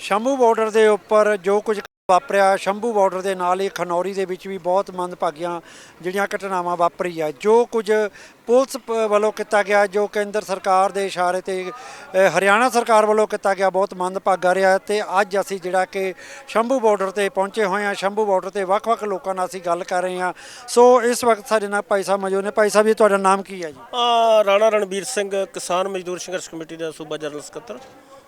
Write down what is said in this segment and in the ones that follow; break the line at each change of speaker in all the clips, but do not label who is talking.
Shambhu border ਦੇ ਉੱਪਰ ਜੋ ਕੁਝ ਵਾਪਰਿਆ, ਸ਼ੰਭੂ ਬਾਰਡਰ ਦੇ ਨਾਲ ਹੀ ਖਨੌਰੀ ਦੇ ਵਿੱਚ ਵੀ ਬਹੁਤ ਮੰਦਭਾਗੀਆਂ ਜਿਹੜੀਆਂ ਘਟਨਾਵਾਂ ਵਾਪਰੀ ਆ। ਜੋ ਕੁਝ ਪੁਲਿਸ ਪ- ਵੱਲੋਂ ਕੀਤਾ ਗਿਆ, ਜੋ ਕੇਂਦਰ ਸਰਕਾਰ ਦੇ ਇਸ਼ਾਰੇ ਤੇ ਹਰਿਆਣਾ ਸਰਕਾਰ ਵੱਲੋਂ ਕੀਤਾ ਗਿਆ, ਬਹੁਤ ਮੰਦਭਾਗਾ ਰਿਹਾ ਤੇ ਅੱਜ ਅਸੀਂ ਜਿਹੜਾ ਕਿ ਸ਼ੰਭੂ ਬਾਰਡਰ ਤੇ ਪਹੁੰਚੇ ਹੋਏ ਹਾਂ। ਸ਼ੰਭੂ ਬਾਰਡਰ ਤੇ ਵੱਖ-ਵੱਖ ਲੋਕਾਂ ਨਾਲ ਅਸੀਂ ਗੱਲ ਕਰ ਰਹੇ ਹਾਂ। ਸੋ ਇਸ ਵਕਤ ਸਾਡੇ ਨਾਲ ਭਾਈ ਸਾਹਿਬ ਮੌਜੂਦ ਨੇ। ਭਾਈ ਸਾਹਿਬ ਜੀ ਤੁਹਾਡਾ ਨਾਮ ਕੀ ਹੈ ਜੀ?
ਰਾਣਾ ਰਣਬੀਰ ਸਿੰਘ, ਕਿਸਾਨ ਮਜ਼ਦੂਰ ਸੰਘਰਸ਼ ਕਮੇਟੀ ਦਾ ਸੂਬਾ ਜਨਰਲ ਸਕੱਤਰ।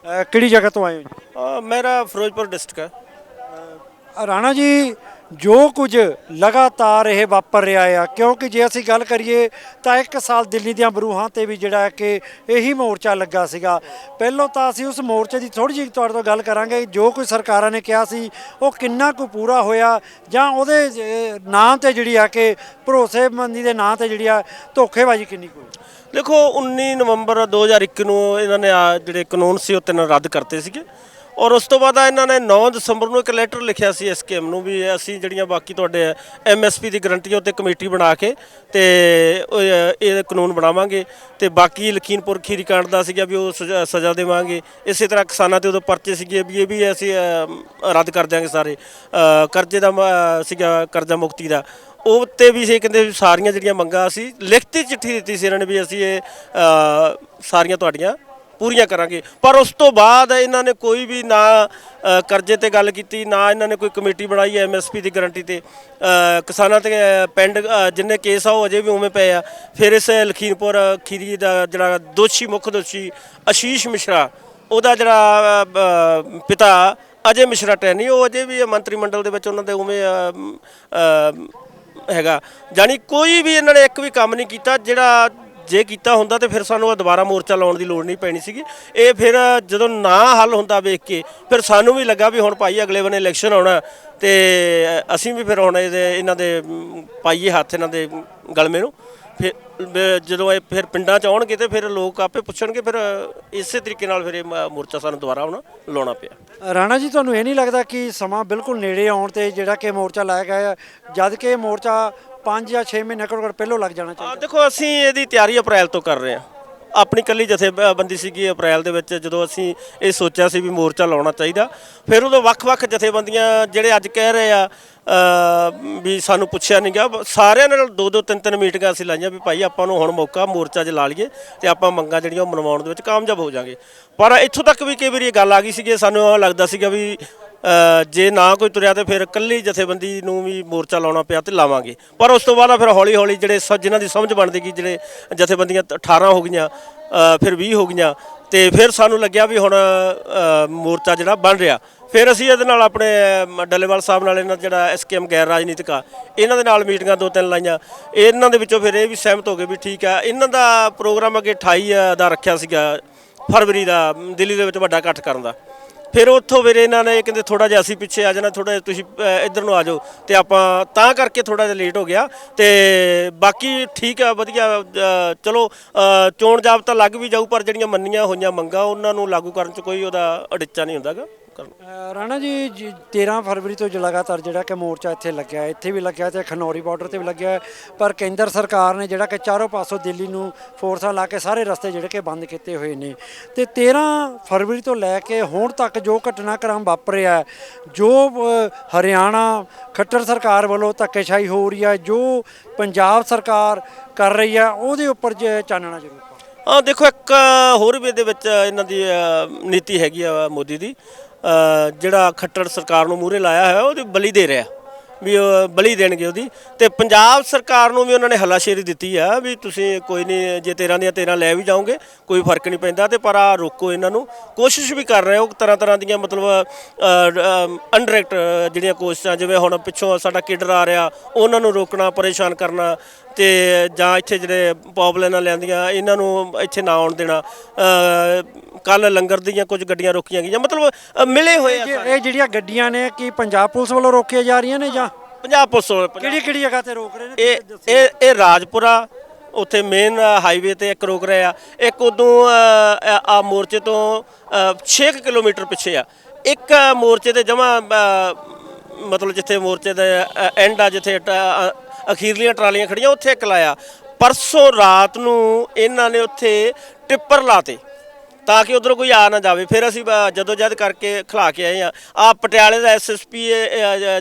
ਅ, ਕਿਹੜੀ ਜਗ੍ਹਾ ਤੋਂ ਆਏ ਹੋ ਜੀ?
ਮੇਰਾ ਫਿਰੋਜ਼ਪੁਰ ਡਿਸਟ੍ਰਿਕਟ ਹੈ।
ਰਾਣਾ ਜੀ ਜੋ ਕੁਝ ਲਗਾਤਾਰ ਇਹ ਵਾਪਰ ਰਿਹਾ ਆ ਕਿਉਂਕਿ ਜੇ ਅਸੀਂ ਗੱਲ ਕਰੀਏ ਤਾਂ ਇੱਕ ਸਾਲ ਦਿੱਲੀ ਦੀਆਂ ਬਰੂਹਾਂ ਤੇ ਵੀ ਜਿਹੜਾ ਹੈ ਕਿ ਇਹੀ ਮੋਰਚਾ ਲੱਗਾ ਸੀਗਾ। ਪਹਿਲਾਂ ਤਾਂ ਅਸੀਂ ਉਸ ਮੋਰਚੇ ਦੀ ਥੋੜੀ ਜਿਹੀ ਤੁਹਾਡੇ ਤੋਂ ਗੱਲ ਕਰਾਂਗੇ ਜੋ ਕੁਝ ਸਰਕਾਰਾਂ ਨੇ ਕਿਹਾ ਸੀ ਉਹ ਕਿੰਨਾ ਕੁ ਪੂਰਾ ਹੋਇਆ ਜਾਂ ਉਹਦੇ ਨਾਂ ਤੇ ਜਿਹੜੀ ਆ ਕਿ ਭਰੋਸੇਮੰਦੀ ਦੇ ਨਾਂ ਤੇ ਜਿਹੜੀ ਆ ਧੋਖੇਬਾਜ਼ੀ ਕਿੰਨੀ ਕੁ ਹੋਈ?
ਦੇਖੋ 19 ਨਵੰਬਰ 2001 ਨੂੰ ਇਹਨਾਂ ਨੇ ਆ ਜਿਹੜੇ ਕਾਨੂੰਨ ਸੀ, ਉਹ ਤਿੰਨ ਰੱਦ ਕਰਤੇ ਸੀਗੇ। ਔਰ ਉਸ ਤੋਂ ਬਾਅਦ ਇਹਨਾਂ ਨੇ 9 ਦਸੰਬਰ ਨੂੰ ਇੱਕ ਲੈਟਰ ਲਿਖਿਆ ਸੀ ਐਸਕੇਐਮ ਨੂੰ ਵੀ ਅਸੀਂ ਜਿਹੜੀਆਂ ਬਾਕੀ ਤੁਹਾਡੇ ਐਮਐਸਪੀ ਦੀ ਗਰੰਟੀ ਉੱਤੇ ਕਮੇਟੀ ਬਣਾ ਕੇ ਤੇ ਇਹ ਕਾਨੂੰਨ ਬਣਾਵਾਂਗੇ। ਤੇ ਬਾਕੀ ਲਖੀਮਪੁਰ ਖੀਰੀ ਕਾਂਡ ਦਾ ਸੀਗਾ ਵੀ ਉਹ ਸਜ਼ਾ- ਸਜ਼ਾ ਦੇਵਾਂਗੇ। ਇਸੇ ਤਰ੍ਹਾਂ ਕਿਸਾਨਾਂ ਤੇ ਉਦੋਂ ਪਰਚੇ ਸੀਗੇ ਵੀ ਇਹ ਵੀ ਅਸੀਂ ਰੱਦ ਕਰ ਦਿਆਂਗੇ ਸਾਰੇ। ਕਰਜ਼ੇ ਦਾ ਮ- ਸੀਗਾ ਕਰਜ਼ਾ ਮੁਕਤੀ ਦਾ। ਉਹ ਤੇ ਵੀ ਸੀ ਕਹਿੰਦੇ ਵੀ ਸਾਰੀਆਂ ਜਿਹੜੀਆਂ ਮੰਗਾਂ ਅਸੀਂ ਲਿਖਤੀ ਚਿੱਠੀ ਦਿੱਤੀ ਸੀ ਇਹਨਾਂ ਨੇ ਵੀ ਅਸੀਂ ਇਹ ਅ, ਸਾਰੀਆਂ ਤੁਹਾਡੀਆਂ ਪੂਰੀਆਂ ਕਰਾਂਗੇ। ਪਰ ਉਸ ਤੋਂ ਬਾਅਦ ਇਹਨਾਂ ਨੇ ਕੋਈ ਵੀ ਨਾ ਅ, ਕਰਜ਼ੇ ਤੇ ਗੱਲ ਕੀਤੀ ਨਾ ਇਹਨਾਂ ਨੇ ਕੋਈ ਕਮੇਟੀ ਬਣਾਈ ਐਮਐਸਪੀ ਦੀ ਗਾਰੰਟੀ ਤੇ। ਅ, ਕਿਸਾਨਾਂ ਤੇ ਅ, ਪਿੰਡ ਅ, ਜਿੰਨੇ ਕੇਸ ਆ ਉਹ ਅਜੇ ਵੀ ਉਵੇਂ ਪਏ ਆ। ਫਿਰ ਇਸ ਲਖੀਮਪੁਰ ਖੀਰੀ ਦਾ ਜਿਹੜਾ ਦੋਸ਼ੀ ਮੁੱਖ ਦੋਸ਼ੀ ਆਸ਼ੀਸ਼ ਮਿਸ਼ਰਾ ਉਹਦਾ ਜਿਹੜਾ ਅ, ਅ, ਪਿਤਾ ਅਜੇ ਮਿਸ਼ਰਾ ਟੈਨੀ ਉਹ ਅਜੇ ਵੀ ਮੰਤਰੀ ਮੰਡਲ ਦੇ ਵਿੱਚ ਉਹਨਾਂ ਦੇ ਉਵੇਂ ਅ, ਅ, ਹੈਗਾ। ਜਾਨੀ ਕੋਈ ਵੀ ਇਹਨਾਂ ਨੇ ਇੱਕ ਵੀ ਕੰਮ ਨਹੀਂ ਕੀਤਾ, ਜਿਹੜਾ ਜੇ ਕੀਤਾ ਹੁੰਦਾ ਤੇ ਫਿਰ ਸਾਨੂੰ ਉਹ ਦੁਬਾਰਾ ਮੋਰਚਾ ਲਾਉਣ ਦੀ ਲੋੜ ਨਹੀਂ ਪੈਣੀ ਸੀਗੀ। ਇਹ ਫਿਰ ਜਦੋਂ ਨਾ ਹੱਲ ਹੁੰਦਾ ਵੇਖ ਕੇ, ਫਿਰ ਸਾਨੂੰ ਵੀ ਲੱਗਾ ਵੀ ਹੁਣ ਭਾਈ ਅਗਲੇ ਬੰਨੇ ਇਲੈਕਸ਼ਨ ਆਉਣਾ ਤੇ ਅਸੀਂ ਵੀ ਫਿਰ ਹੁਣ ਇਹਦੇ, ਇਹਨਾਂ ਦੇ ਪਾਈਏ ਹੱਥ ਇਹਨਾਂ ਦੇ ਗਲਮੇ ਨੂੰ। ਫਿਰ ਬ- ਜਦੋਂ ਇਹ ਫਿਰ ਪਿੰਡਾਂ ਚ ਆਉਣਗੇ ਤੇ ਫਿਰ ਲੋਕ ਆਪੇ ਪੁੱਛਣਗੇ ਫਿਰ ਇਸੇ ਤਰੀਕੇ ਨਾਲ ਫਿਰ ਇਹ ਮ- ਮੋਰਚਾ ਸਾਨੂੰ ਦੁਬਾਰਾ ਹੁਣ ਲਾਉਣਾ ਪਿਆ।
ਰਾਣਾ ਜੀ ਤੁਹਾਨੂੰ ਇਹ ਨਹੀਂ ਲੱਗਦਾ ਕਿ ਸਮਾਂ ਬਿਲਕੁਲ ਨੇੜੇ ਆਉਣ ਤੇ ਜਿਹੜਾ ਕਿ ਮੋਰਚਾ ਲਾਇਆ ਗਿਆ ਹੈ, ਜਦ ਕਿ ਇਹ ਮੋਰਚਾ 5 ਜਾਂ 6 ਮਹੀਨੇ ਘੱਟੋ ਘੱਟ ਪਹਿਲਾਂ ਲੱਗ ਜਾਣਾ ਚਾਹੀਦਾ?
ਦੇਖੋ ਅਸੀਂ ਇਹਦੀ ਤਿਆਰੀ ਅਪ੍ਰੈਲ ਤੋਂ ਕਰ ਰਹੇ ਹਾਂ। ਆਪਣੀ ਕੱਲੀ ਜਥੇਬੰਦੀ ਸੀਗੀ ਅਪ੍ਰੈਲ ਦੇ ਵਿੱਚ, ਜਦੋਂ ਅਸੀਂ ਇਹ ਸੋਚਿਆ ਸੀ ਵੀ ਮੋਰਚਾ ਲਾਉਣਾ ਚਾਹੀਦਾ। ਫਿਰ ਉਦੋਂ ਵੱਖ-ਵੱਖ ਜਥੇਬੰਦੀਆਂ ਜਿਹੜੇ ਅੱਜ ਕਹਿ ਰਹੇ ਆ ਵੀ ਸਾਨੂੰ ਪੁੱਛਿਆ ਨਹੀਂ ਗਿਆ। ਸਾਰਿਆਂ ਨਾਲ ਦੋ ਦੋ ਤਿੰਨ ਤਿੰਨ ਮੀਟਿੰਗਾਂ ਅਸੀਂ ਲਾਈਆਂ ਵੀ ਭਾਈ ਆਪਾਂ ਨੂੰ ਹੁਣ ਮੌਕਾ ਮੋਰਚਾ 'ਚ ਲਾ ਲਈਏ ਤੇ ਆਪਾਂ ਮੰਗਾਂ ਜਿਹੜੀਆਂ ਉਹ ਮਨਵਾਉਣ ਦੇ ਵਿੱਚ ਕਾਮਯਾਬ ਹੋ ਜਾਾਂਗੇ। ਪਰ ਇੱਥੋਂ ਤੱਕ ਵੀ ਕਈ ਵਾਰੀ ਇਹ ਗੱਲ ਆ ਗਈ ਸੀਗੀ, ਸਾਨੂੰ ਲੱਗਦਾ ਸੀਗਾ ਵੀ ਜੇ ਨਾ ਕੋਈ ਤੁਰਿਆ ਤੇ ਫਿਰ ਇਕੱਲੀ ਜਥੇਬੰਦੀ ਨੂੰ ਵੀ ਮੋਰਚਾ ਲਾਉਣਾ ਪਿਆ ਤੇ ਲਾਵਾਂਗੇ। ਪਰ ਉਸ ਤੋਂ ਬਾਅਦ ਫਿਰ ਹੌਲੀ ਹੌਲੀ ਜਿਹੜੇ ਸ- ਜਿਨ੍ਹਾਂ ਦੀ ਸਮਝ ਬਣਦੀ ਗਈ ਜਿਹੜੇ ਜਥੇਬੰਦੀਆਂ ਤ- 18 ਹੋ ਗਈਆਂ ਅ, ਫਿਰ 20 ਹੋ ਗਈਆਂ ਤੇ ਫਿਰ ਸਾਨੂੰ ਲੱਗਿਆ ਵੀ ਹੁਣ ਅ, ਮੋਰਚਾ ਜਿਹੜਾ ਬਣ ਰਿਹਾ। ਫਿਰ ਅਸੀਂ ਇਹਦੇ ਨਾਲ ਆਪਣੇ ਅ, ਡੱਲੇਵਾਲ ਸਾਹਿਬ ਨਾਲ ਇਹਨਾਂ ਦਾ ਜਿਹੜਾ ਐਸਕੇਐਮ ਗੈਰ ਰਾਜਨੀਤਿਕ ਆ ਇਹਨਾਂ ਦੇ ਨਾਲ ਮੀਟਿੰਗਾਂ ਦੋ ਤਿੰਨ ਲਾਈਆਂ। ਇਹਨਾਂ ਦੇ ਵਿੱਚੋਂ ਫਿਰ ਇਹ ਵੀ ਸਹਿਮਤ ਹੋ ਗਏ ਵੀ ਠੀਕ ਆ ਇਹਨਾਂ ਦਾ ਪ੍ਰੋਗਰਾਮ ਅੱਗੇ 28 ਦਾ ਰੱਖਿਆ ਸੀਗਾ ਫਰਵਰੀ ਦਾ ਦਿੱਲੀ ਦੇ ਵਿੱਚ ਵੱਡਾ ਇਕੱਠ ਕਰਨ ਦਾ। ਫਿਰ ਉੱਥੋਂ ਫਿਰ ਇਹਨਾਂ ਨੇ ਕਹਿੰਦੇ ਥੋੜਾ ਜਿਹਾ ਅਸੀਂ ਪਿੱਛੇ ਆ ਜਾਣਾ ਥੋੜਾ ਤੁਸੀਂ ਇੱਧਰ ਨੂੰ ਆ ਜਾਓ। ਤੇ ਆਪਾਂ ਤਾਂ ਕਰਕੇ ਥੋੜਾ ਜਿਹਾ ਲੇਟ ਹੋ ਗਿਆ। ਤੇ ਬਾਕੀ ਠੀਕ ਆ ਵਧੀਆ ਚਲੋ ਅ, ਚੋਣ ਜਾਬਤਾ ਲੱਗ ਵੀ ਜਾਊ ਪਰ ਜਿਹੜੀਆਂ ਮੰਨੀਆਂ ਹੋਈਆਂ ਮੰਗਾਂ ਉਹਨਾਂ ਨੂੰ ਲਾਗੂ ਕਰਨ 'ਚ ਕੋਈ ਉਹਦਾ ਅੜਿੱਚਾ ਨਹੀਂ ਹੁੰਦਾਗਾ। ਕਰਨ
ਅ, ਰਾਣਾ ਜੀ ਜ- 13 ਫਰਵਰੀ ਤੋਂ ਜ ਲਗਾਤਾਰ ਜਿਹੜਾ ਕਿ ਮੋਰਚਾ ਇੱਥੇ ਲੱਗਿਆ ਹੈ, ਇੱਥੇ ਵੀ ਲੱਗਿਆ ਤੇ ਖਨੌਰੀ ਬਾਰਡਰ ਤੇ ਵੀ ਲੱਗਿਆ ਹੈ, ਪਰ ਕੇਂਦਰ ਸਰਕਾਰ ਨੇ ਜਿਹੜਾ ਕਿ ਚਾਰੋਂ ਪਾਸੋਂ ਦਿੱਲੀ ਨੂੰ ਫੋਰਸਾਂ ਲਾ ਕੇ ਸਾਰੇ ਰਸਤੇ ਜਿਹੜੇ ਕਿ ਬੰਦ ਕੀਤੇ ਹੋਏ ਨੇ। ਤੇ 13 ਫਰਵਰੀ ਤੋਂ ਲੈ ਕੇ ਹੁਣ ਤੱਕ ਜੋ ਘਟਨਾਕ੍ਰਮ ਵਾਪਰਿਆ ਹੈ, ਜੋ ਹਰਿਆਣਾ ਖੱਟਰ ਸਰਕਾਰ ਵੱਲੋਂ ਧੱਕੇਸ਼ਾਹੀ ਹੋ ਰਹੀ ਹੈ ਜੋ ਪੰਜਾਬ ਸਰਕਾਰ ਕਰ ਰਹੀ ਹੈ ਉਹਦੇ ਉੱਪਰ ਜੇ ਚਾਨਣਾ ਜ਼ਰੂਰ ਪਾਓ।
ਆ ਦੇਖੋ ਇੱਕ ਹੋਰ ਵੀ ਇਹਦੇ ਵਿੱਚ ਇਹਨਾਂ ਦੀ ਅ, ਨੀਤੀ ਹੈਗੀ ਆ ਮੋਦੀ ਦੀ। ਜਿਹੜਾ ਖੱਟੜ ਸਰਕਾਰ ਨੂੰ ਮੂਹਰੇ ਲਾਇਆ ਹੋਇਆ, ਉਹਦੀ ਬਲੀ ਦੇ ਰਿਹਾ, ਵੀ ਉਹ ਬਲੀ ਦੇਣਗੇ ਉਹਦੀ। ਤੇ ਪੰਜਾਬ ਸਰਕਾਰ ਨੂੰ ਵੀ ਉਹਨਾਂ ਨੇ ਹੱਲਾਸ਼ੇਰੀ ਦਿੱਤੀ ਆ, ਵੀ ਤੁਸੀਂ ਕੋਈ ਨਹੀਂ, ਜੇ 13 ਦੀਆਂ 13 ਲੈ ਵੀ ਜਾਓਗੇ, ਕੋਈ ਫ਼ਰਕ ਨਹੀਂ ਪੈਂਦਾ ਤੇ ਪਰ ਆ ਰੋਕੋ ਇਹਨਾਂ ਨੂੰ। ਕੋਸ਼ਿਸ਼ ਵੀ ਕਰ ਰਹੇ ਹੋ, ਤਰ੍ਹਾਂ ਤਰ੍ਹਾਂ ਦੀਆਂ ਮਤਲਬ ਅਨਡਾਇਰੈਕਟ, ਜਿਹੜੀਆਂ ਕੋਸ਼ਿਸ਼ਾਂ, ਜਿਵੇਂ ਹੁਣ ਪਿੱਛੋਂ ਸਾਡਾ ਕਿਡਰ ਆ ਰਿਹਾ, ਉਹਨਾਂ ਨੂੰ ਰੋਕਣਾ, ਪਰੇਸ਼ਾਨ ਕਰਨਾ ਤੇ ਜਾਂ ਇੱਥੇ ਜਿਹੜੇ ਪੌਪਲੈਨਾਂ ਲਿਆਂਦੀਆਂ ਇਹਨਾਂ ਨੂੰ ਇੱਥੇ ਨਾ ਆਉਣ ਦੇਣਾ। ਕੱਲ ਲੰਗਰ ਦੀਆਂ ਕੁਝ ਗੱਡੀਆਂ ਰੋਕੀਆਂ ਗਈਆਂ ਮਤਲਬ ਅ, ਮਿਲੇ ਹੋਏ ਆ
ਇਹ ਇਹ ਜਿਹੜੀਆਂ ਗੱਡੀਆਂ ਨੇ ਕੀ ਪੰਜਾਬ ਪੁਲਿਸ ਵੱਲੋਂ ਰੋਕੀਆਂ ਜਾ ਰਹੀਆਂ ਨੇ ਜਾਂ
ਪੰਜਾਬ ਪੁਲਿਸ ਵੱਲੋਂ-
ਕਿਹੜੀ ਕਿਹੜੀ ਜਗ੍ਹਾ ਤੇ ਰੋਕ ਰਹੇ ਨੇ?
ਇਹ ਇਹ ਇਹ ਰਾਜਪੁਰਾ ਉੱਥੇ ਮੇਨ ਹਾਈਵੇ ਤੇ ਇੱਕ ਰੋਕ ਰਿਹਾ ਇੱਕ ਉਦੋਂ ਆ ਮੋਰਚੇ ਤੋਂ 6 ਕਿਲੋਮੀਟਰ ਪਿੱਛੇ ਆ। ਇੱਕ ਮੋਰਚੇ ਤੇ ਜਮਾ ਮਤਲਬ ਜਿੱਥੇ ਮੋਰਚੇ ਦਾ ਐਂਡ ਆ ਜਿੱਥੇ ਟ- ਅ, ਅਖੀਰਲੀਆਂ ਟਰਾਲੀਆਂ ਖੜੀਆਂ ਉੱਥੇ ਇੱਕ ਲਾਇਆ। ਪਰਸੋਂ ਰਾਤ ਨੂੰ ਇਹਨਾਂ ਨੇ ਉੱਥੇ ਟਿੱਪਰ ਲਾਤੇ। ਤਾਂ ਕਿ ਉਧਰੋਂ ਕੋਈ ਆ ਨਾ ਜਾਵੇ। ਫਿਰ ਅਸੀਂ ਬ- ਜਦੋਂ ਜਦ ਕਰਕੇ ਖਿਲਾ ਕੇ ਆਏ ਆ ਆ ਪਟਿਆਲੇ ਦਾ ਐਸਐਸਪੀ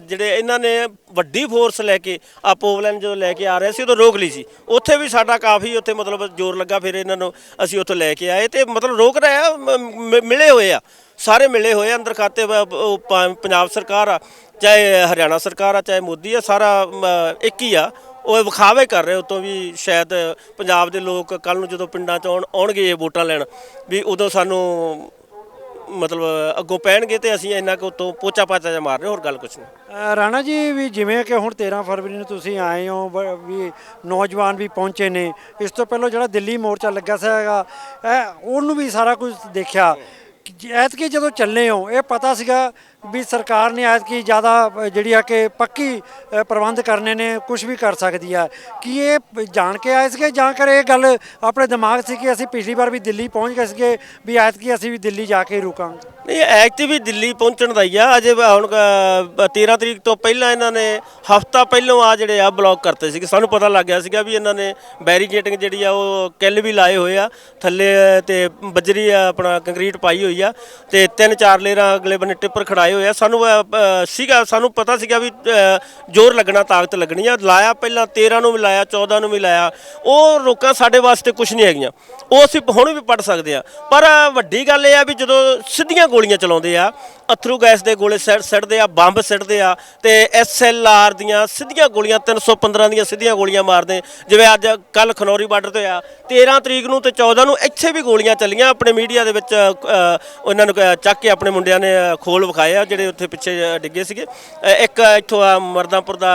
ਜਿਹੜੇ ਇਹਨਾਂ ਨੇ ਵੱਡੀ ਫੋਰਸ ਲੈ ਕੇ ਆ ਪੋਵਲੈਨ ਜਦੋਂ ਲੈ ਕੇ ਆ ਰਹੇ ਸੀ ਉਦੋਂ ਰੋਕ ਲਈ ਸੀ। ਉੱਥੇ ਵੀ ਸਾਡਾ ਕਾਫੀ ਉੱਥੇ ਮਤਲਬ ਜ਼ੋਰ ਲੱਗਾ ਫਿਰ ਇਹਨਾਂ ਨੂੰ ਅਸੀਂ ਉੱਥੋਂ ਲੈ ਕੇ ਆਏ ਤੇ ਮਤਲਬ ਰੋਕ ਰਹੇ ਆ ਮ- ਮ- ਮਿਲੇ ਹੋਏ ਆ। ਸਾਰੇ ਮਿਲੇ ਹੋਏ ਆ ਅੰਦਰ ਖਾਤੇ ਬ- ਉਹ ਪ- ਪੰਜਾਬ ਸਰਕਾਰ ਆ ਚਾਹੇ ਹਰਿਆਣਾ ਸਰਕਾਰ ਆ ਚਾਹੇ ਮੋਦੀ ਆ ਸਾਰਾ ਮ, ਇੱਕ ਹੀ ਆ। ਉਹ ਵਿਖਾਵੇ ਕਰ ਰਹੇ ਉਤੋਂ ਵੀ ਸ਼ਾਇਦ ਪੰਜਾਬ ਦੇ ਲੋਕ ਕੱਲ ਨੂੰ ਜਦੋਂ ਪਿੰਡਾਂ ਚ ਆਉਣ ਆਉਣਗੇ ਇਹ ਵੋਟਾਂ ਲੈਣ ਵੀ ਉਦੋਂ ਸਾਨੂੰ ਮਤਲਬ ਅੱਗੋਂ ਪੈਣਗੇ ਤੇ ਅਸੀਂ ਇੰਨਾ ਕੁ ਉਤੋਂ ਪੋਚਾ ਪਾਚਾ ਜਿਹਾ ਮਾਰ ਰਹੇ ਹੋਰ ਗੱਲ ਕੁਛ ਨਹੀਂ।
ਅ, ਰਾਣਾ ਜੀ ਵੀ ਜਿਵੇਂ ਕਿ ਹੁਣ 13 ਫਰਵਰੀ ਨੂੰ ਤੁਸੀਂ ਆਏ ਹੋ ਬ- ਵੀ ਨੌਜਵਾਨ ਵੀ ਪਹੁੰਚੇ ਨੇ ਇਸ ਤੋਂ ਪਹਿਲਾਂ ਜਿਹੜਾ ਦਿੱਲੀ ਮੋਰਚਾ ਲੱਗਾ ਸੀਗਾ ਇਹ ਉਹਨੂੰ ਵੀ ਸਾਰਾ ਕੁਝ ਦੇਖਿਆ। ਐਤਕੀ ਜਦੋਂ ਚੱਲੇ ਹੋ, ਇਹ ਪਤਾ ਸੀਗਾ ਵੀ ਸਰਕਾਰ ਨੇ ਐਤਕੀ ਜ਼ਿਆਦਾ ਜਿਹੜੀ ਆ ਕਿ ਪੱਕੀ ਪ੍ਰਬੰਧ ਕਰਨੇ ਨੇ ਕੁਝ ਵੀ ਕਰ ਸਕਦੀ ਆ। ਕੀ ਇਹ ਜਾਣ ਕੇ ਆਏ ਸੀਗੇ ਜਾਂ ਕਰ ਇਹ ਗੱਲ ਆਪਣੇ ਦਿਮਾਗ ਸੀ ਕਿ ਅਸੀਂ ਪਿਛਲੀ ਵਾਰ ਵੀ ਦਿੱਲੀ ਪਹੁੰਚ ਗਏ ਸੀਗੇ, ਵੀ ਐਤਕੀ ਅਸੀਂ ਵੀ ਦਿੱਲੀ ਜਾ ਕੇ ਹੀ ਰੁਕਾਂਗੇ?
ਨਹੀਂ ਐਕਟ ਵੀ ਦਿੱਲੀ ਪਹੁੰਚਣ ਦਾ ਹੀ ਆ। ਅਜੇ ਹੁਣ ਅ, 13 ਤਰੀਕ ਤੋਂ ਪਹਿਲਾਂ ਇਹਨਾਂ ਨੇ ਹਫਤਾ ਪਹਿਲਾਂ ਆ ਜਿਹੜੇ ਆ ਬਲੌਕ ਕਰਤੇ ਸੀਗੇ। ਸਾਨੂੰ ਪਤਾ ਲੱਗ ਗਿਆ ਸੀਗਾ ਵੀ ਇਹਨਾਂ ਨੇ ਬੈਰੀਕੇਟਿੰਗ ਜਿਹੜੀ ਆ ਉਹ ਕਿੱਲ ਵੀ ਲਾਏ ਹੋਏ ਆ। ਥੱਲੇ ਤੇ ਬਜਰੀ ਆ ਆਪਣਾ ਕੰਕਰੀਟ ਪਾਈ ਹੋਈ ਆ। ਤੇ ਤਿੰਨ ਚਾਰ ਲੇਰਾਂ ਅਗਲੇ ਬੰਨੇ ਟਿੱਪਰ ਖੜਾਏ ਹੋਏ ਆ। ਸਾਨੂੰ ਅ, ਅ, ਸੀਗਾ ਸਾਨੂੰ ਪਤਾ ਸੀਗਾ ਵੀ ਅ, ਜ਼ੋਰ ਲੱਗਣਾ ਤਾਕਤ ਲੱਗਣੀ ਆ। ਲਾਇਆ ਪਹਿਲਾਂ 13 ਨੂੰ ਵੀ ਲਾਇਆ 14 ਨੂੰ ਵੀ ਲਾਇਆ। ਉਹ ਰੋਕਾਂ ਸਾਡੇ ਵਾਸਤੇ ਕੁਝ ਨਹੀਂ ਹੈਗੀਆਂ। ਉਹ ਅਸੀਂ ਹੁਣ ਵੀ ਪੜ ਸਕਦੇ ਆ। ਪਰ ਵੱਡੀ ਗੱਲ ਇਹ ਆ ਵੀ ਜਦੋਂ ਸਿੱਧੀਆਂ ਗੋਲੀਆਂ ਚਲਾਉਂਦੇ ਆ ਅਥਰੂ ਗੈਸ ਦੇ ਗੋਲੇ ਸੱਟ ਸੱਟਦੇ ਆ ਬੰਬ ਸਿੱਟਦੇ ਆ ਤੇ ਆਰ ਦੀਆਂ ਸਿੱਧੀਆਂ ਗੋਲੀਆਂ 315 ਦੀਆਂ ਸਿੱਧੀਆਂ ਗੋਲੀਆਂ ਮਾਰਦੇ ਜਿਵੇਂ ਅੱਜ ਕੱਲ ਖਨੌਰੀ ਬਾਰਡਰ ਤੇ ਆ 13 ਤਰੀਕ ਨੂੰ ਤੇ 14 ਨੂੰ ਇੱਥੇ ਵੀ ਗੋਲੀਆਂ ਚੱਲੀਆਂ ਆਪਣੇ ਮੀਡੀਆ ਦੇ ਵਿੱਚ ਉਹਨਾਂ ਨੂੰ ਚੱਕ ਕੇ ਆਪਣੇ ਮੁੰਡਿਆਂ ਨੇ ਅ, ਖੋਲ ਵਿਖਾਏ ਆ ਜਿਹੜੇ ਉੱਥੇ ਪਿੱਛੇ ਡਿੱਗੇ ਸੀਗੇ। ਇੱਕ ਇੱਥੋਂ ਆ ਮਰਦਾਂਪੁਰ ਦਾ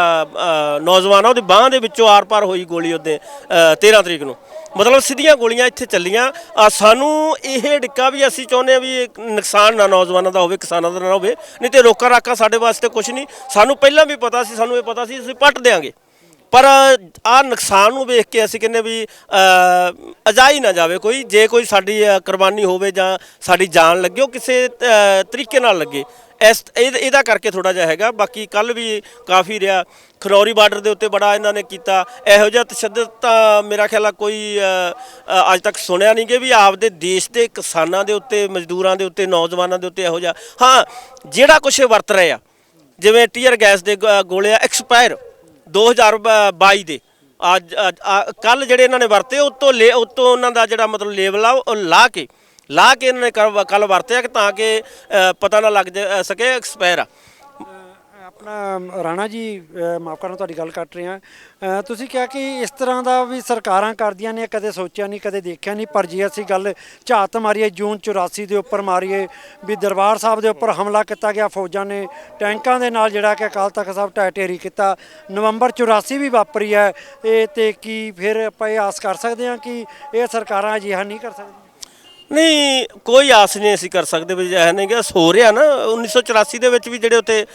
ਨੌਜਵਾਨ ਆ ਉਹਦੀ ਬਾਹ ਦੇ ਵਿੱਚੋਂ ਆਰ-ਪਾਰ ਹੋਈ ਗੋਲੀ ਉਹਦੇ 13 ਤਰੀਕ ਨੂੰ। ਮਤਲਬ ਸਿੱਧੀਆਂ ਗੋਲੀਆਂ ਇੱਥੇ ਚੱਲੀਆਂ। ਆ ਸਾਨੂੰ ਇਹ ਡਿੱਕਾ ਵੀ ਅਸੀਂ ਚਾਹੁੰਦੇ ਆ ਵੀ ਇਹ ਨੁਕਸਾਨ ਨਾ ਨੌਜਵਾਨਾਂ ਦਾ ਹੋਵੇ ਕਿਸਾਨਾਂ ਦਾ ਨਾ ਹੋਵੇ। ਨਹੀਂ ਤੇ ਰੋਕਾ ਰਾਕਾ ਸਾਡੇ ਵਾਸਤੇ ਕੁਝ ਨਹੀਂ। ਸਾਨੂੰ ਪਹਿਲਾਂ ਵੀ ਪਤਾ ਸੀ ਸਾਨੂੰ ਇਹ ਪਤਾ ਸੀ ਅਸੀਂ ਪੱਟ ਦੇਾਂਗੇ ਪਰ ਆ ਨੁਕਸਾਨ ਨੂੰ ਵੇਖ ਕੇ ਅਸੀਂ ਕਹਿੰਦੇ ਵੀ ਅ, ਅਜਾਈ ਨਾ ਜਾਵੇ ਕੋਈ। ਜੇ ਕੋਈ ਸਾਡੀ ਕੁਰਬਾਨੀ ਹੋਵੇ ਜਾਂ ਸਾਡੀ ਜਾਨ ਲੱਗੇ ਉਹ ਕਿਸੇ ਤਰੀਕੇ ਨਾਲ ਲੱਗੇ। ਇਸ ਇਹ- ਇਹਦਾ ਕਰਕੇ ਥੋੜਾ ਜਿਹਾ ਹੈਗਾ। ਬਾਕੀ ਕੱਲ ਵੀ ਕਾਫੀ ਰਿਹਾ। ਖਰੌਰੀ ਬਾਰਡਰ ਦੇ ਉੱਤੇ ਬੜਾ ਇਹਨਾਂ ਨੇ ਕੀਤਾ। ਇਹੋ ਜਿਹਾ ਤਸ਼ੱਦਦ ਤਾਂ ਮੇਰਾ ਖਿਆਲ ਆ ਕੋਈ ਅ, ਅ, ਅੱਜ ਤੱਕ ਸੁਣਿਆ ਨਹੀਂ ਕਿ ਵੀ ਆਪਦੇ ਦੇਸ਼ ਦੇ ਕਿਸਾਨਾਂ ਦੇ ਉੱਤੇ ਮਜ਼ਦੂਰਾਂ ਦੇ ਉੱਤੇ ਨੌਜਵਾਨਾਂ ਦੇ ਉੱਤੇ ਇਹੋ ਜਿਹਾ। ਹਾਂ ਜਿਹੜਾ ਕੁਛ ਇਹ ਵਰਤ ਰਹੇ ਆ। ਜਿਵੇਂ ਟੀਅਰ ਗੈਸ ਦੇ ਗ- ਗੋਲੇ ਆ ਐਕਸਪਾਇਰ 2022 ਦੇ। ਅੱਜ ਕੱਲ ਜਿਹੜੇ ਇਹਨਾਂ ਨੇ ਵਰਤੇ ਉਹ ਉਤੋਂ ਲੈ ਤੋਂ ਉਹਨਾਂ ਦਾ ਜਿਹੜਾ ਮਤਲਬ ਲੇਬਲ ਆ ਉਹ ਲਾਹ ਕੇ ਲਾ ਕੇ ਇਹਨਾਂ ਨੇ ਕੱਲ ਵਰਤਿਆ ਕਿ ਤਾਂ ਕਿ ਪਤਾ ਨਾ ਲੱਗ ਜਾ- ਸਕੇ ਐਕਸਪਾਇਰ ਆ।
ਆਪਣਾ ਰਾਣਾ ਜੀ ਅ, ਮਾਫ਼ ਕਰਨਾ ਤੁਹਾਡੀ ਗੱਲ ਕੱਟ ਰਹੇ। ਅ, ਤੁਸੀਂ ਕਿਹਾ ਕਿ ਇਸ ਤਰ੍ਹਾਂ ਦਾ ਵੀ ਸਰਕਾਰਾਂ ਕਰਦੀਆਂ ਨੇ ਕਦੇ ਸੋਚਿਆ ਨਹੀਂ ਕਦੇ ਦੇਖਿਆ ਨਹੀਂ ਪਰ ਜੇ ਅਸੀਂ ਗੱਲ ਝਾਤ ਮਾਰੀਏ ਜੂਨ 84 ਦੇ ਉੱਪਰ ਮਾਰੀਏ ਵੀ ਦਰਬਾਰ ਸਾਹਿਬ ਦੇ ਉੱਪਰ ਹਮਲਾ ਕੀਤਾ ਗਿਆ ਫੌਜਾਂ ਨੇ ਟੈਂਕਾਂ ਦੇ ਨਾਲ ਜਿਹੜਾ ਕਿ ਅਕਾਲ ਤਖਤ ਸਾਹਿਬ ਟੈਟੇਰੀ ਕੀਤਾ ਨਵੰਬਰ 84 ਵੀ ਵਾਪਰੀ ਹੈ ਇਹ ਤੇ ਕੀ ਫਿਰ ਆਪਾਂ ਇਹ ਆਸ ਕਰ ਸਕਦੇ ਹਾਂ ਕਿ ਇਹ ਸਰਕਾਰਾਂ ਅਜਿਹਾ ਨਹੀਂ ਕਰ ਸਕਦੀਆਂ?
ਨਹੀਂ ਕੋਈ ਆਸ ਨਹੀਂ ਅਸੀਂ ਕਰ ਸਕਦੇ ਵੀ ਇਹ ਨਹੀਂ ਕਿ ਹੋ ਰਿਹਾ ਨਾ। 1984 ਦੇ ਵਿੱਚ ਵੀ ਜਿਹੜੇ ਉੱਥੇ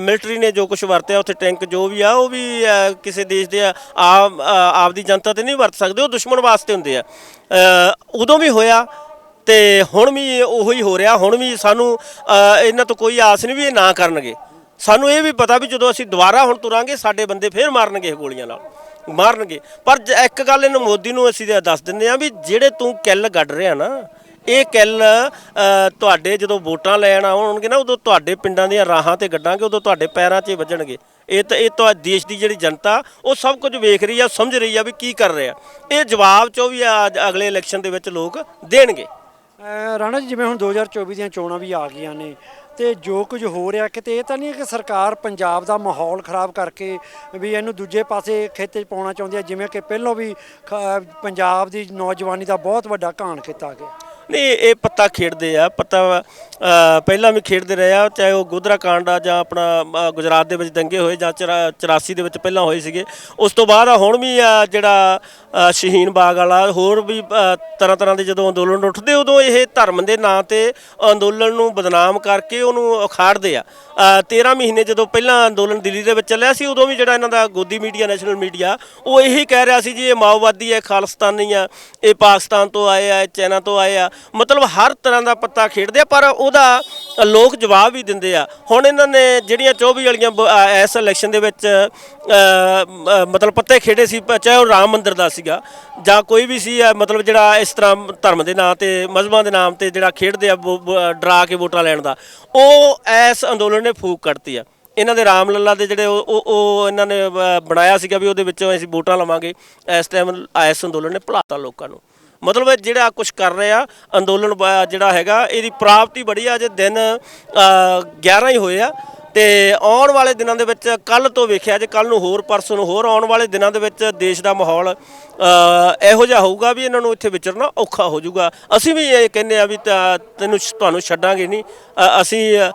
ਮਿਲਟਰੀ ਨੇ ਜੋ ਕੁਝ ਵਰਤਿਆ ਉੱਥੇ ਟੈਂਕ ਜੋ ਵੀ ਆ ਉਹ ਵੀ ਅ, ਕਿਸੇ ਦੇਸ਼ ਦੇ ਆਮ ਅ, ਆਪਦੀ ਜਨਤਾ ਤੇ ਨਹੀਂ ਵਰਤ ਸਕਦੇ ਉਹ ਦੁਸ਼ਮਣ ਵਾਸਤੇ ਹੁੰਦੇ ਆ। ਅ, ਉਦੋਂ ਵੀ ਹੋਇਆ ਤੇ ਹੁਣ ਵੀ ਉਹੀ ਹੋ ਰਿਹਾ ਹੁਣ ਵੀ ਸਾਨੂੰ ਅ, ਇਹਨਾਂ ਤੋਂ ਕੋਈ ਆਸ ਨਹੀਂ ਵੀ ਇਹ ਨਾ ਕਰਨਗੇ। ਸਾਨੂੰ ਇਹ ਵੀ ਪਤਾ ਵੀ ਜਦੋਂ ਅਸੀਂ ਦੁਬਾਰਾ ਹੁਣ ਤੁਰਾਂਗੇ ਸਾਡੇ ਬੰਦੇ ਫੇਰ ਮਾਰਨਗੇ ਇਹ ਗੋਲੀਆਂ ਨਾਲ। ਮਾਰਨਗੇ। ਪਰ ਜ- ਇੱਕ ਗੱਲ ਇਹਨੂੰ ਮੋਦੀ ਨੂੰ ਅਸੀਂ ਤਾਂ ਦੱਸ ਦਿੰਦੇ ਆ ਵੀ ਜਿਹੜੇ ਤੂੰ ਕਿੱਲ ਗੱਡ ਰਿਹਾ ਨਾ ਇਹ ਕਿੱਲ ਅ, ਤੁਹਾਡੇ ਜਦੋਂ ਵੋਟਾਂ ਲੈਣ ਆਉਣਗੇ ਨਾ ਉਦੋਂ ਤੁਹਾਡੇ ਪਿੰਡਾਂ ਦੀਆਂ ਰਾਹਾਂ ਤੇ ਗੱਡਾਂਗੇ ਉਦੋਂ ਤੁਹਾਡੇ ਪੈਰਾਂ 'ਚ ਹੀ ਵੱਜਣਗੇ। ਇਹ ਤਾਂ ਇਹ ਤਾਂ ਦੇਸ਼ ਦੀ ਜਿਹੜੀ ਜਨਤਾ ਉਹ ਸਭ ਕੁਝ ਵੇਖ ਰਹੀ ਆ ਸਮਝ ਰਹੀ ਆ ਵੀ ਕੀ ਕਰ ਰਿਹਾ। ਇਹ ਜਵਾਬ ਚੋਂ ਵੀ ਆ- ਅਗਲੇ ਇਲੈਕਸ਼ਨ ਦੇ ਵਿੱਚ ਲੋਕ ਦੇਣਗੇ।
ਅਹ ਰਾਣਾ ਜੀ ਜਿਵੇਂ ਹੁਣ 2024 ਦੀਆਂ ਚੋਣਾਂ ਵੀ ਆ ਗਈਆਂ ਨੇ ਤੇ ਜੋ ਕੁਝ ਹੋ ਰਿਹਾ, ਕਿਤੇ ਇਹ ਤਾਂ ਨਹੀਂ ਕਿ ਸਰਕਾਰ ਪੰਜਾਬ ਦਾ ਮਾਹੌਲ ਖਰਾਬ ਕਰਕੇ ਵੀ ਇਹਨੂੰ ਦੂਜੇ ਪਾਸੇ ਖੇਤੇ 'ਚ ਪਾਉਣਾ ਚਾਹੁੰਦੀ ਹੈ, ਜਿਵੇਂ ਕਿ ਪਹਿਲਾਂ ਵੀ ਪੰਜਾਬ ਦੀ ਨੌਜਵਾਨੀ ਦਾ ਬਹੁਤ ਵੱਡਾ ਘਾਣ ਕੀਤਾ ਗਿਆ।
ਨਹੀਂ, ਇਹ ਪੱਤਾ ਖੇਡਦੇ ਆ, ਪੱਤਾ ਪਹਿਲਾਂ ਵੀ ਖੇਡਦੇ ਰਹੇ ਆ, ਚਾਹੇ ਉਹ ਗੋਦਰਾ ਕਾਂਡ ਆ ਜਾਂ ਆਪਣਾ ਗੁਜਰਾਤ ਦੇ ਵਿੱਚ ਦੰਗੇ ਹੋਏ ਜਾਂ ਚਰਾ- 84 ਦੇ ਵਿੱਚ ਪਹਿਲਾਂ ਹੋਏ ਸੀਗੇ। ਉਸ ਤੋਂ ਬਾਅਦ ਹੁਣ ਵੀ ਜਿਹੜਾ ਸ਼ਹੀਨ ਬਾਗ ਵਾਲਾ ਹੋਰ ਵੀ ਤਰ੍ਹਾਂ ਤਰ੍ਹਾਂ ਦੇ ਜਦੋਂ ਅੰਦੋਲਨ ਉੱਠਦੇ ਉਦੋਂ ਇਹ ਧਰਮ ਦੇ ਨਾਂ ਤੇ ਅੰਦੋਲਨ ਨੂੰ ਬਦਨਾਮ ਕਰਕੇ ਉਹਨੂੰ ਉਖਾੜਦੇ ਆ। ਅ, 13 ਮਹੀਨੇ ਜਦੋਂ ਪਹਿਲਾਂ ਅੰਦੋਲਨ ਦਿੱਲੀ ਦੇ ਵਿੱਚ ਚੱਲਿਆ ਸੀ ਉਦੋਂ ਵੀ ਜਿਹੜਾ ਇਹਨਾਂ ਦਾ ਗੋਦੀ ਮੀਡੀਆ ਨੈਸ਼ਨਲ ਮੀਡੀਆ ਉਹ ਇਹੀ ਕਹਿ ਰਿਹਾ ਸੀ ਜੀ ਇਹ ਮਾਓਵਾਦੀ ਹੈ ਖਾਲਿਸਤਾਨੀ ਆ ਇਹ ਪਾਕਿਸਤਾਨ ਤੋਂ ਆਏ ਆ ਚਾਈਨਾ ਤੋਂ ਆਏ ਆ। ਮਤਲਬ ਹਰ ਤਰ੍ਹਾਂ ਦਾ ਪੱਤਾ ਖੇਡਦੇ ਆ ਪਰ ਉਹਦਾ ਲੋਕ ਜਵਾਬ ਵੀ ਦਿੰਦੇ ਆ। ਹੁਣ ਇਹਨਾਂ ਨੇ ਜਿਹੜੀਆਂ 24 ਵਾਲੀਆਂ ਬ- ਇਸ ਇਲੈਕਸ਼ਨ ਦੇ ਵਿੱਚ ਮਤਲਬ ਪੱਤੇ ਖੇੜੇ ਸੀ ਪ- ਚਾਹੇ ਉਹ ਰਾਮ ਮੰਦਿਰ ਦਾ ਸੀਗਾ ਜਾਂ ਕੋਈ ਵੀ ਸੀ ਅ, ਮਤਲਬ ਜਿਹੜਾ ਇਸ ਤਰ੍ਹਾਂ ਧਰਮ ਦੇ ਨਾਂ ਤੇ ਮਜ਼ਹਬਾਂ ਦੇ ਨਾਮ ਤੇ ਜਿਹੜਾ ਖੇਡਦੇ ਆ ਵੋ- ਡਰਾ ਕੇ ਵੋਟਾਂ ਲੈਣ ਦਾ ਉਹ ਇਸ ਅੰਦੋਲਨ ਨੇ ਫੂਕ ਕੱਢਤੀ ਆ। ਇਹਨਾਂ ਦੇ ਰਾਮ ਲੱਲਾ ਦੇ ਜਿਹੜੇ ਉਹ ਉਹ- ਇਹਨਾਂ ਨੇ ਬਣਾਇਆ ਸੀਗਾ ਵੀ ਉਹਦੇ ਵਿੱਚੋਂ ਅਸੀਂ ਵੋਟਾਂ ਲਵਾਂਗੇ। ਇਸ ਟਾਈਮ ਇਸ ਅੰਦੋਲਨ ਨੇ ਭੁਲਾਤਾ ਲੋਕਾਂ ਨੂੰ। ਮਤਲਬ ਇਹ ਜਿਹੜਾ ਕੁਝ ਕਰ ਰਹੇ ਆ ਅੰਦੋਲਨ ਬ- ਜਿਹੜਾ ਹੈਗਾ ਇਹਦੀ ਪ੍ਰਾਪਤੀ ਬੜੀ ਆ ਜੇ ਦਿਨ ਅ, 11 ਹੀ ਹੋਏ ਆ ਤੇ ਆਉਣ ਵਾਲੇ ਦਿਨਾਂ ਦੇ ਵਿੱਚ ਕੱਲ ਤੋਂ ਵੇਖਿਆ ਜੇ ਕੱਲ ਨੂੰ ਹੋਰ ਪਰਸੋਂ ਨੂੰ ਹੋਰ ਆਉਣ ਵਾਲੇ ਦਿਨਾਂ ਦੇ ਵਿੱਚ ਦੇਸ਼ ਦਾ ਮਾਹੌਲ ਅ, ਇਹੋ ਜਿਹਾ ਹੋਊਗਾ ਵੀ ਇਹਨਾਂ ਨੂੰ ਇੱਥੇ ਵਿਚਰਨਾ ਔਖਾ ਹੋ ਜਾਊਗਾ। ਅਸੀਂ ਵੀ ਇਹ ਕਹਿੰਦੇ ਆ ਵੀ ਤਾਂ ਤੈਨੂੰ ਤੁਹਾਨੂੰ ਛੱਡਾਂਗੇ ਨਹੀਂ। ਅ, ਅਸੀਂ ਅ,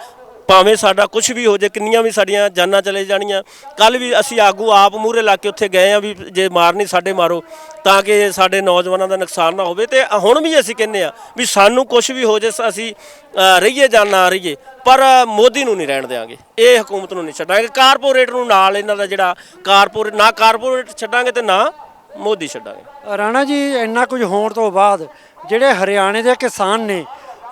ਭਾਵੇਂ ਸਾਡਾ ਕੁਝ ਵੀ ਹੋ ਜੇ, ਕਿੰਨੀਆਂ ਵੀ ਸਾਡੀਆਂ ਜਾਨਾਂ ਚਲੇ ਜਾਣੀਆਂ ਕੱਲ ਵੀ ਅਸੀਂ ਆਗੂ ਆਪ ਮੂਹਰੇ ਲਾ ਕੇ ਉੱਥੇ ਗਏ ਆ ਵੀ ਜੇ ਮਾਰਨੀ ਸਾਡੇ ਮਾਰੋ, ਤਾਂ ਕਿ ਸਾਡੇ ਨੌਜਵਾਨਾਂ ਦਾ ਨੁਕਸਾਨ ਨਾ ਹੋਵੇ। ਤੇ ਹੁਣ ਵੀ ਅਸੀਂ ਕਹਿੰਦੇ ਆ ਵੀ ਸਾਨੂੰ ਕੁਝ ਵੀ ਹੋ ਜੇ ਅਸੀਂ ਰਹੀਏ ਜਾਂ ਨਾ ਰਹੀਏ, ਪਰ ਮੋਦੀ ਨੂੰ ਨਹੀਂ ਰਹਿਣ ਦੇਵਾਂਗੇ ਇਹ ਹਕੂਮਤ ਨੂੰ ਨਹੀਂ ਛੱਡਾਂਗੇ। ਕਾਰਪੋਰੇਟ ਨੂੰ ਨਾਲ ਇਹਨਾਂ ਦਾ ਜਿਹੜਾ ਕਾਰਪੋਰੇਟ, ਨਾ ਕਾਰਪੋਰੇਟ ਛੱਡਾਂਗੇ ਤੇ ਨਾ ਮੋਦੀ ਛੱਡਾਂਗੇ।
ਰਾਣਾ ਜੀ, ਇੰਨਾ ਕੁਝ ਹੋਣ ਤੋਂ ਬਾਅਦ ਜਿਹੜੇ ਹਰਿਆਣੇ ਦੇ ਕਿਸਾਨ ਨੇ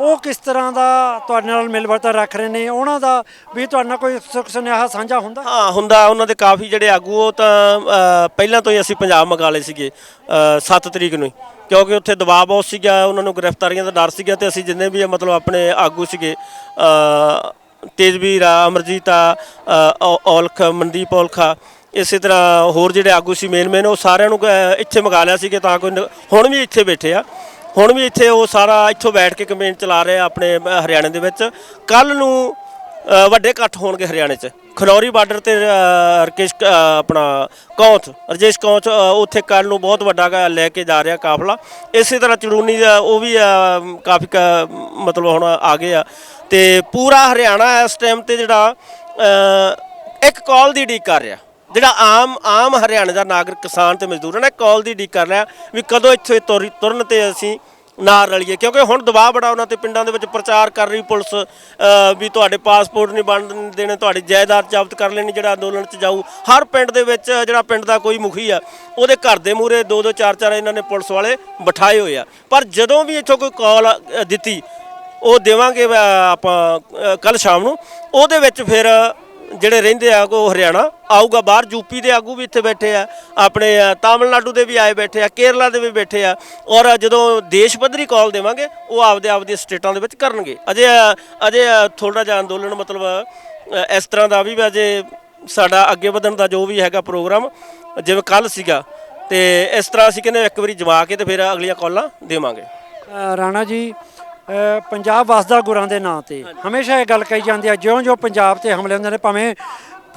ਉਹ ਕਿਸ ਤਰ੍ਹਾਂ ਦਾ ਤੁਹਾਡੇ ਨਾਲ ਮਿਲ ਰੱਖ ਰਹੇ ਨੇ? ਉਹਨਾਂ ਦਾ ਵੀ ਤੁਹਾਡੇ ਨਾਲ ਕੋਈ ਸੁੱਖ ਸੁਨੇਹਾ ਸਾਂਝਾ ਹੁੰਦਾ?
ਹਾਂ ਹੁੰਦਾ। ਉਹਨਾਂ ਦੇ ਕਾਫੀ ਜਿਹੜੇ ਆਗੂ ਉਹ ਤਾਂ ਪਹਿਲਾਂ ਤੋਂ ਹੀ ਅਸੀਂ ਪੰਜਾਬ ਮੰਗਾ ਲਏ ਸੀਗੇ 7 ਤਰੀਕ ਨੂੰ ਕਿਉਂਕਿ ਉੱਥੇ ਦਬਾਅ ਬਹੁਤ ਸੀਗਾ ਉਹਨਾਂ ਨੂੰ ਗ੍ਰਿਫਤਾਰੀਆਂ ਦਾ ਡਰ ਸੀਗਾ ਤੇ ਅਸੀਂ ਜਿੰਨੇ ਵੀ ਮਤਲਬ ਆਪਣੇ ਆਗੂ ਸੀਗੇ ਤੇਜਵੀਰ ਆ ਅਮਰਜੀਤ ਆ ਅ, ਔ- ਔਲਖ ਮਨਦੀਪ ਔਲਖਾ ਇਸੇ ਤਰ੍ਹਾਂ ਹੋਰ ਜਿਹੜੇ ਆਗੂ ਸੀ ਮੇਨ ਮੇਨ ਉਹ ਸਾਰਿਆਂ ਨੂੰ ਇੱਥੇ ਮੰਗਾ ਲਿਆ ਸੀਗੇ ਤਾਂ ਕੋਈ ਹੁਣ ਵੀ ਇੱਥੇ ਬੈਠੇ ਆ। ਹੁਣ ਵੀ ਇੱਥੇ ਉਹ ਸਾਰਾ ਇੱਥੋਂ ਬੈਠ ਕੇ ਕੈਂਪੇਨ ਚਲਾ ਰਹੇ ਆ ਆਪਣੇ ਹਰਿਆਣੇ ਦੇ ਵਿੱਚ। ਕੱਲ ਨੂੰ ਵੱਡੇ ਇਕੱਠ ਹੋਣਗੇ ਹਰਿਆਣੇ 'ਚ। ਖਨੌਰੀ ਬਾਰਡਰ ਤੇ ਅ, ਰਕੇਸ਼ ਆਪਣਾ ਕੌਂਥ ਰਜੇਸ਼ ਕੌਂਥ ਉੱਥੇ ਕੱਲ ਨੂੰ ਬਹੁਤ ਵੱਡਾ ਲੈ ਕੇ ਜਾ ਰਿਹਾ ਕਾਫਲਾ। ਇਸੇ ਤਰ੍ਹਾਂ ਚੜੂਨੀ ਦਾ ਉਹ ਵੀ ਕਾਫੀ ਕ- ਮਤਲਬ ਹੁਣ ਆ ਗਏ ਆ। ਤੇ ਪੂਰਾ ਹਰਿਆਣਾ ਇਸ ਟਾਈਮ ਤੇ ਜਿਹੜਾ ਇੱਕ ਕਾਲ ਦੀ ਡੀਕ ਕਰ ਰਿਹਾ। ਜਿਹੜਾ ਆਮ ਆਮ ਹਰਿਆਣੇ ਦਾ ਨਾਗਰਿਕ ਕਿਸਾਨ ਤੇ ਮਜ਼ਦੂਰ ਨੇ ਨਾ ਕਾਲ ਦੀ ਡੀਕ ਕਰ ਰਿਹਾ ਵੀ ਕਦੋਂ ਇੱਥੇ ਤੁਰ- ਤੁਰਨ ਤੇ ਅਸੀਂ ਨਾਲ ਰਲੀਏ। ਕਿਉਂਕਿ ਹੁਣ ਦਬਾਅ ਬੜਾ ਉਹਨਾਂ ਤੇ ਪਿੰਡਾਂ ਦੇ ਵਿੱਚ ਪ੍ਰਚਾਰ ਕਰ ਰਹੀ ਪੁਲਿਸ ਅ, ਵੀ ਤੁਹਾਡੇ ਪਾਸਪੋਰਟ ਨਹੀਂ ਬਣ ਦੇਣੇ ਤੁਹਾਡੀ ਜਾਇਦਾਦ ਜ਼ਬਤ ਕਰ ਲੈਣੀ ਜਿਹੜਾ ਅੰਦੋਲਨ 'ਚ ਜਾਊ। ਹਰ ਪਿੰਡ ਦੇ ਵਿੱਚ ਜਿਹੜਾ ਪਿੰਡ ਦਾ ਕੋਈ ਮੁਖੀ ਆ ਉਹਦੇ ਘਰ ਦੇ ਮੂਹਰੇ ਦੋ ਦੋ ਚਾਰ ਚਾਰ ਇਹਨਾਂ ਨੇ ਪੁਲਿਸ ਵਾਲੇ ਬਿਠਾਏ ਹੋਏ ਆ। ਪਰ ਜਦੋਂ ਵੀ ਇੱਥੋਂ ਕੋਈ ਕਾਲ ਦਿੱਤੀ ਉਹ ਦੇਵਾਂਗੇ ਅ, ਆਪਾਂ ਕੱਲ ਸ਼ਾਮ ਨੂੰ। ਉਹਦੇ ਵਿੱਚ ਫਿਰ ਜਿਹੜੇ ਰਹਿੰਦੇ ਆ ਉਹ ਹਰਿਆਣਾ, ਆਊਗਾ ਬਾਹਰ ਯੂਪੀ ਦੇ ਆਗੂ ਵੀ ਇੱਥੇ ਬੈਠੇ ਆ, ਆਪਣੇ ਤਾਮਿਲਨਾਡੂ ਦੇ ਵੀ ਆਏ ਬੈਠੇ ਆ, ਕੇਰਲਾ ਦੇ ਵੀ ਬੈਠੇ ਆ, ਔਰ ਜਦੋਂ ਦੇਸ਼ ਪੱਧਰੀ ਕਾਲ ਦੇਵਾਂਗੇ, ਉਹ ਆਪਦੇ ਆਪਦੀਆਂ ਸਟੇਟਾਂ ਦੇ ਵਿੱਚ ਕਰਨਗੇ। ਅਜੇ ਅਜੇ ਥੋੜਾ ਜਿਹਾ ਅੰਦੋਲਨ ਮਤਲਬ ਇਸ ਤਰ੍ਹਾਂ ਦਾ ਵੀ ਅਜੇ ਸਾਡਾ ਅੱਗੇ ਵਧਣ ਦਾ ਜੋ ਵੀ ਹੈਗਾ ਪ੍ਰੋਗਰਾਮ, ਜਿਵੇਂ ਕੱਲ ਸੀਗਾ, ਤੇ ਇਸ ਤਰ੍ਹਾਂ ਅਸੀਂ ਕਹਿੰਦੇ ਇੱਕ ਵਾਰੀ ਜਮਾ ਕੇ ਤੇ ਫਿਰ ਅਗਲੀਆਂ ਕਾਲਾਂ ਦੇਵਾਂਗੇ।
ਰਾਣਾ ਜੀ ਪੰਜਾਬ ਵਸਦਾ ਗੁਰਾਂ ਦੇ ਨਾਂ ਤੇ। ਹਮੇਸ਼ਾ ਇਹ ਗੱਲ ਕਹੀ ਜਾਂਦੀ ਹੈ ਜਿਉਂ-ਜਿਉਂ ਪੰਜਾਬ ਤੇ ਹਮਲੇ ਹੁੰਦੇ ਨੇ ਭਾਵੇਂ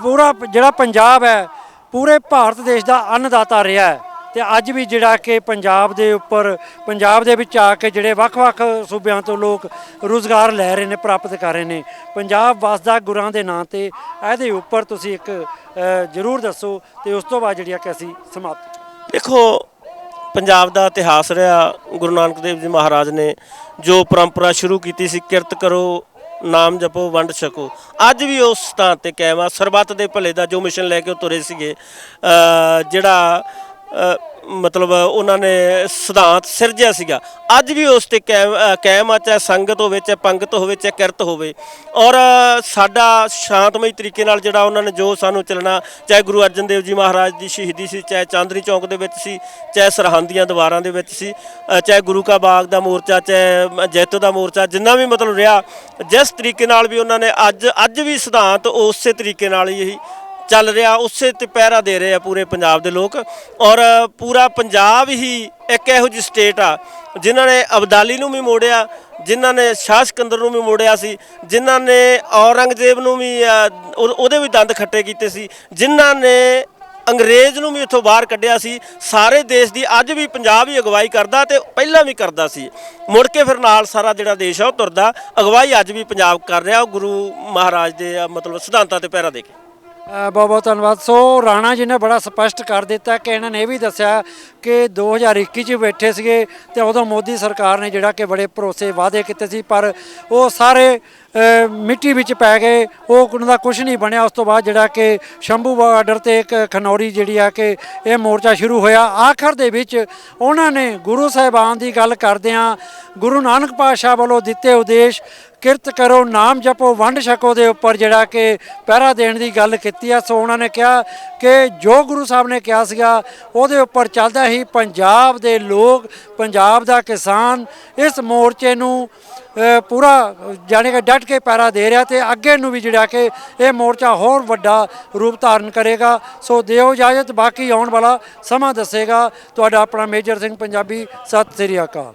ਪੂਰਾ ਜਿਹੜਾ ਪੰਜਾਬ ਹੈ ਪੂਰੇ ਭਾਰਤ ਦੇਸ਼ ਦਾ ਅੰਨਦਾਤਾ ਰਿਹਾ ਹੈ। ਤੇ ਅੱਜ ਵੀ ਜਿਹੜਾ ਕਿ ਪੰਜਾਬ ਦੇ ਉੱਪਰ ਪੰਜਾਬ ਦੇ ਵਿੱਚ ਆ ਕੇ ਜਿਹੜੇ ਵੱਖ-ਵੱਖ ਸੂਬਿਆਂ ਤੋਂ ਲੋਕ ਰੋਜ਼ਗਾਰ ਲੈ ਰਹੇ ਨੇ ਪ੍ਰਾਪਤ ਕਰ ਰਹੇ ਨੇ ਪੰਜਾਬ ਵਸਦਾ ਗੁਰਾਂ ਦੇ ਨਾਂ ਤੇ ਇਹਦੇ ਉੱਪਰ ਤੁਸੀਂ ਇੱਕ ਜ਼ਰੂਰ ਦੱਸੋ ਤੇ ਉਸ ਤੋਂ ਬਾਅਦ ਜਿਹੜੀ ਆ ਕਿ ਅਸੀਂ ਸਮਾਪਤ
ਦੇਖੋ ਪੰਜਾਬ ਦਾ ਇਤਿਹਾਸ ਰਿਹਾ, ਗੁਰੂ ਨਾਨਕ ਦੇਵ ਜੀ ਮਹਾਰਾਜ ਨੇ ਜੋ ਪਰੰਪਰਾ ਸ਼ੁਰੂ ਕੀਤੀ ਸੀ, ਕਿਰਤ ਕਰੋ, ਨਾਮ ਜਪੋ, ਵੰਡ ਛਕੋ। ਅੱਜ ਵੀ ਉਸ ਸਥਾਨ ਤੇ ਕਾਇਮ ਆ, ਸਰਬੱਤ ਦੇ ਭਲੇ ਦਾ ਜੋ ਮਿਸ਼ਨ ਲੈ ਕੇ ਉਹ ਤੁਰੇ ਸੀਗੇ ਜਿਹੜਾ ਮਤਲਬ ਉਹਨਾਂ ਨੇ ਸਿਧਾਂਤ ਸਿਰਜਿਆ ਸੀਗਾ। ਅੱਜ ਵੀ ਉਸ ਤੇ ਕਾਇਮ ਕਾਇਮ ਆ, ਚਾਹੇ ਸੰਗਤ ਹੋਵੇ, ਚਾਹੇ ਪੰਗਤ ਹੋਵੇ, ਚਾਹੇ ਕਿਰਤ ਹੋਵੇ। ਔਰ ਸਾਡਾ ਸ਼ਾਂਤਮਈ ਤਰੀਕੇ ਨਾਲ ਜਿਹੜਾ ਉਹਨਾਂ ਨੇ ਜੋ ਸਾਨੂੰ ਚੱਲਣਾ, ਚਾਹੇ ਗੁਰੂ ਅਰਜਨ ਦੇਵ ਜੀ ਮਹਾਰਾਜ ਦੀ ਸ਼ਹੀਦੀ ਸੀ, ਚਾਹੇ ਚਾਂਦਨੀ ਚੌਕ ਦੇ ਵਿੱਚ ਸੀ, ਚਾਹੇ ਸਰਹੰਦੀਆਂ ਦੀਵਾਰਾਂ ਦੇ ਵਿੱਚ ਸੀ ਚਾਹੇ ਗੁਰੂ ਕਾ ਬਾਗ ਦਾ ਮੋਰਚਾ, ਚਾਹੇ ਜੈਤੋ ਦਾ ਮੋਰਚਾ, ਜਿੰਨਾ ਵੀ ਮਤਲਬ ਰਿਹਾ, ਜਿਸ ਤਰੀਕੇ ਨਾਲ ਵੀ ਉਹਨਾਂ ਨੇ ਅੱਜ ਅੱਜ ਵੀ ਸਿਧਾਂਤ ਉਸੇ ਤਰੀਕੇ ਨਾਲ ਹੀ ਚੱਲ ਰਿਹਾ, ਉਸੇ ਤੇ ਪਹਿਰਾ ਦੇ ਰਹੇ ਆ ਪੂਰੇ ਪੰਜਾਬ ਦੇ ਲੋਕ। ਔਰ ਪੂਰਾ ਪੰਜਾਬ ਹੀ ਇੱਕ ਇਹੋ ਜਿਹੀ ਸਟੇਟ ਆ, ਜਿਨ੍ਹਾਂ ਨੇ ਅਬਦਾਲੀ ਨੂੰ ਵੀ ਮੋੜਿਆ, ਜਿਨ੍ਹਾਂ ਨੇ ਸ਼ਾਹ ਸਿਕੰਦਰ ਨੂੰ ਵੀ ਮੋੜਿਆ ਸੀ, ਜਿਨ੍ਹਾਂ ਨੇ ਔਰੰਗਜ਼ੇਬ ਨੂੰ ਵੀ ਉਹਦੇ ਵੀ ਦੰਦ ਖੱਟੇ ਕੀਤੇ ਸੀ, ਜਿਨ੍ਹਾਂ ਨੇ ਅੰਗਰੇਜ਼ ਨੂੰ ਵੀ ਇੱਥੋਂ ਬਾਹਰ ਕੱਢਿਆ ਸੀ। ਸਾਰੇ ਦੇਸ਼ ਦੀ ਅੱਜ ਵੀ ਪੰਜਾਬ ਹੀ ਅਗਵਾਈ ਕਰਦਾ ਤੇ ਪਹਿਲਾਂ ਵੀ ਕਰਦਾ ਸੀ। ਮੁੜ ਕੇ ਫਿਰ ਨਾਲ ਸਾਰਾ ਜਿਹੜਾ ਦੇਸ਼ ਆ ਉਹ ਤੁਰਦਾ, ਅਗਵਾਈ ਅੱਜ ਵੀ ਪੰਜਾਬ ਕਰ ਰਿਹਾ, ਉਹ ਗੁਰੂ ਮਹਾਰਾਜ ਦੇ ਮਤਲਬ ਸਿਧਾਂਤਾਂ ਤੇ ਪਹਿਰਾ ਦੇ ਕੇ।
ਬਹੁਤ ਬਹੁਤ ਧੰਨਵਾਦ। ਸੋ ਰਾਣਾ ਜੀ ਨੇ ਬੜਾ ਸਪਸ਼ਟ ਕਰ ਦਿੱਤਾ ਕਿ ਇਹਨਾਂ ਨੇ ਇਹ ਵੀ ਦੱਸਿਆ ਕਿ 2021 ਚ ਬੈਠੇ ਸੀਗੇ ਤੇ ਉਦੋਂ ਮੋਦੀ ਸਰਕਾਰ ਨੇ ਜਿਹੜਾ ਕਿ ਬੜੇ ਭਰੋਸੇ ਵਾਅਦੇ ਕੀਤੇ ਸੀ, ਪਰ ਉਹ ਸਾਰੇ ਮਿੱਟੀ ਵਿੱਚ ਪੈ ਗਏ, ਉਹ ਉਹਨਾਂ ਦਾ ਕੁਝ ਨਹੀਂ ਬਣਿਆ। ਉਸ ਤੋਂ ਬਾਅਦ ਜਿਹੜਾ ਕਿ ਸ਼ੰਭੂ ਬਾਰਡਰ ਤੇ ਇੱਕ ਖਨੌਰੀ ਜਿਹੜੀ ਆ ਕਿ ਇਹ ਮੋਰਚਾ ਸ਼ੁਰੂ ਹੋਇਆ। ਆਖਰ ਦੇ ਵਿੱਚ ਉਹਨਾਂ ਨੇ ਗੁਰੂ ਸਾਹਿਬਾਨ ਦੀ ਗੱਲ ਕਰਦਿਆਂ ਗੁਰੂ ਨਾਨਕ ਪਾਤਸ਼ਾਹ ਵੱਲੋਂ ਦਿੱਤੇ ਉਦੇਸ਼, ਕਿਰਤ ਕਰੋ, ਨਾਮ ਜਪੋ, ਵੰਡ ਛਕੋ ਦੇ ਉੱਪਰ ਜਿਹੜਾ ਕਿ ਪਹਿਰਾ ਦੇਣ ਦੀ ਗੱਲ ਕੀਤੀ ਆ। ਸੋ ਉਹਨਾਂ ਨੇ ਕਿਹਾ ਕਿ ਜੋ ਗੁਰੂ ਸਾਹਿਬ ਨੇ ਕਿਹਾ ਸੀਗਾ, ਉਹਦੇ ਉੱਪਰ ਚੱਲਦਾ ਹੀ ਪੰਜਾਬ ਦੇ ਲੋਕ, ਪੰਜਾਬ ਦਾ ਕਿਸਾਨ ਇਸ ਮੋਰਚੇ ਨੂੰ ਪੂਰਾ ਜਾਣੀ ਕਿ ਡਟ ਕੇ ਪੈਰਾ ਦੇ ਰਿਹਾ ਤੇ ਅੱਗੇ ਨੂੰ ਵੀ ਜਿਹੜਾ ਕਿ ਇਹ ਮੋਰਚਾ ਹੋਰ ਵੱਡਾ ਰੂਪ ਧਾਰਨ ਕਰੇਗਾ। ਸੋ ਦਿਓ ਇਜਾਜ਼ਤ, ਬਾਕੀ ਆਉਣ ਵਾਲਾ ਸਮਾਂ ਦੱਸੇਗਾ। ਤੁਹਾਡਾ ਆਪਣਾ ਮੇਜਰ ਸਿੰਘ ਪੰਜਾਬੀ, ਸਤਿ ਸ੍ਰੀ ਅਕਾਲ।